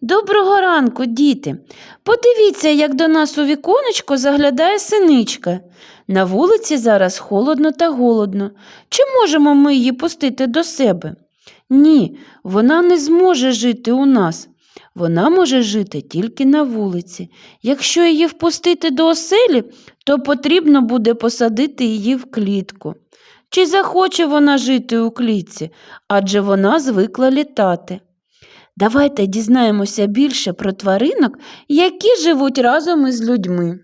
Доброго ранку, діти. Подивіться, як до нас у віконечко заглядає синичка. На вулиці зараз холодно та голодно. Чи можемо ми її пустити до себе? Ні, вона не зможе жити у нас. Вона може жити тільки на вулиці. Якщо її впустити до оселі, то потрібно буде посадити її в клітку. Чи захоче вона жити у клітці, адже вона звикла літати. Давайте дізнаємося більше про тваринок, які живуть разом із людьми.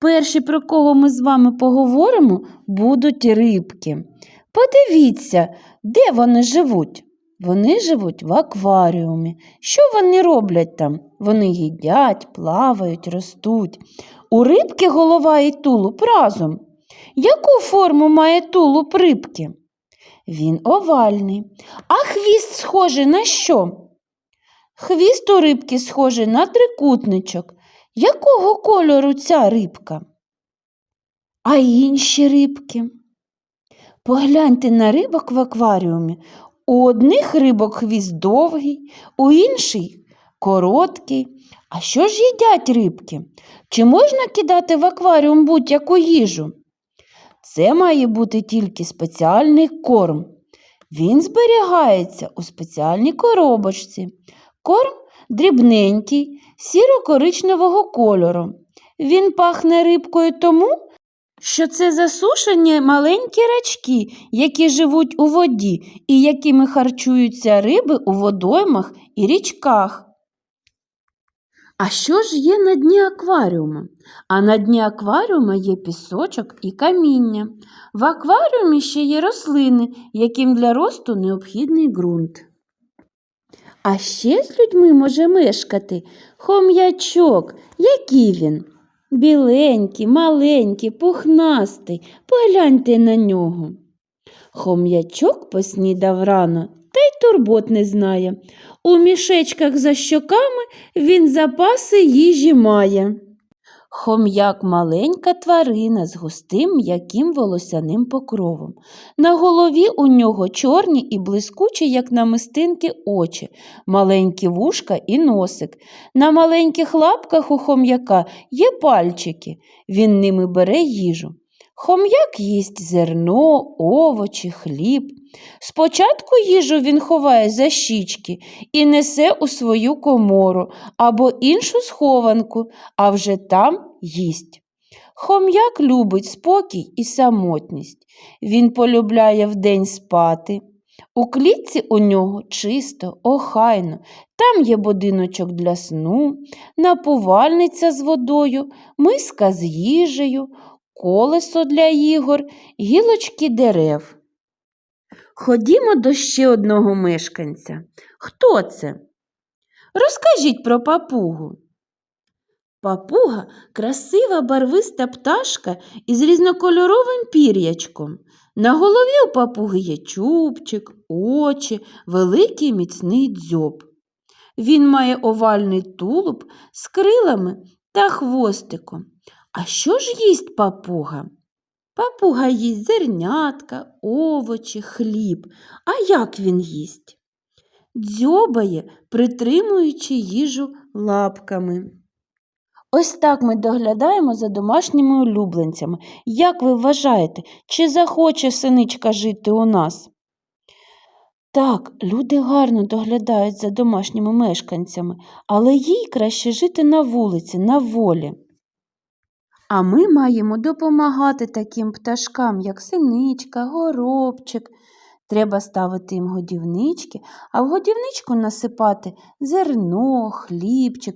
Перші, про кого ми з вами поговоримо, будуть рибки. Подивіться, де вони живуть. Вони живуть в акваріумі. Що вони роблять там? Вони їдять, плавають, ростуть. У рибки голова і тулуб разом. Яку форму має тулуб рибки? Він овальний. А хвіст схожий на що? Хвіст у рибки схожий на трикутничок. Якого кольору ця рибка? А інші рибки? Погляньте на рибок в акваріумі. У одних рибок хвіст довгий, у інший короткий. А що ж їдять рибки? Чи можна кидати в акваріум будь-яку їжу? Це має бути тільки спеціальний корм. Він зберігається у спеціальній коробочці. Корм дрібненький, сіро-коричневого кольору. Він пахне рибкою тому, що це засушені маленькі рачки, які живуть у воді і якими харчуються риби у водоймах і річках. А що ж є на дні акваріуму? А на дні акваріума є пісочок і каміння. В акваріумі ще є рослини, яким для росту необхідний ґрунт. А ще з людьми може мешкати хом'ячок. Який він? Біленький, маленький, пухнастий. Погляньте на нього. Хом'ячок поснідав рано та й турбот не знає. У мішечках за щоками він запаси їжі має. Хом'як маленька тварина з густим м'яким волосяним покровом. На голові у нього чорні і блискучі, як намистинки, очі, маленькі вушка і носик. На маленьких лапках у хом'яка є пальчики. Він ними бере їжу. Хом'як їсть зерно, овочі, хліб. Спочатку їжу він ховає за щічки і несе у свою комору або іншу схованку, а вже там їсть. Хом'як любить спокій і самотність. Він полюбляє вдень спати. У клітці у нього чисто, охайно, там є будиночок для сну, напувальниця з водою, миска з їжею, колесо для ігор, гілочки дерев. Ходімо до ще одного мешканця. Хто це? Розкажіть про папугу. Папуга красива барвиста пташка із різнокольоровим пір'ячком. На голові у папуги є чубчик, очі, великий міцний дзьоб. Він має овальний тулуб з крилами та хвостиком. А що ж їсть папуга? Папуга їсть зернятка, овочі, хліб. А як він їсть? Дзьобає, притримуючи їжу лапками. Ось так ми доглядаємо за домашніми улюбленцями. Як ви вважаєте, чи захоче синичка жити у нас? Так, люди гарно доглядають за домашніми мешканцями, але їй краще жити на вулиці, на волі. А ми маємо допомагати таким пташкам, як синичка, горобчик. Треба ставити їм годівнички, а в годівничку насипати зерно, хлібчик,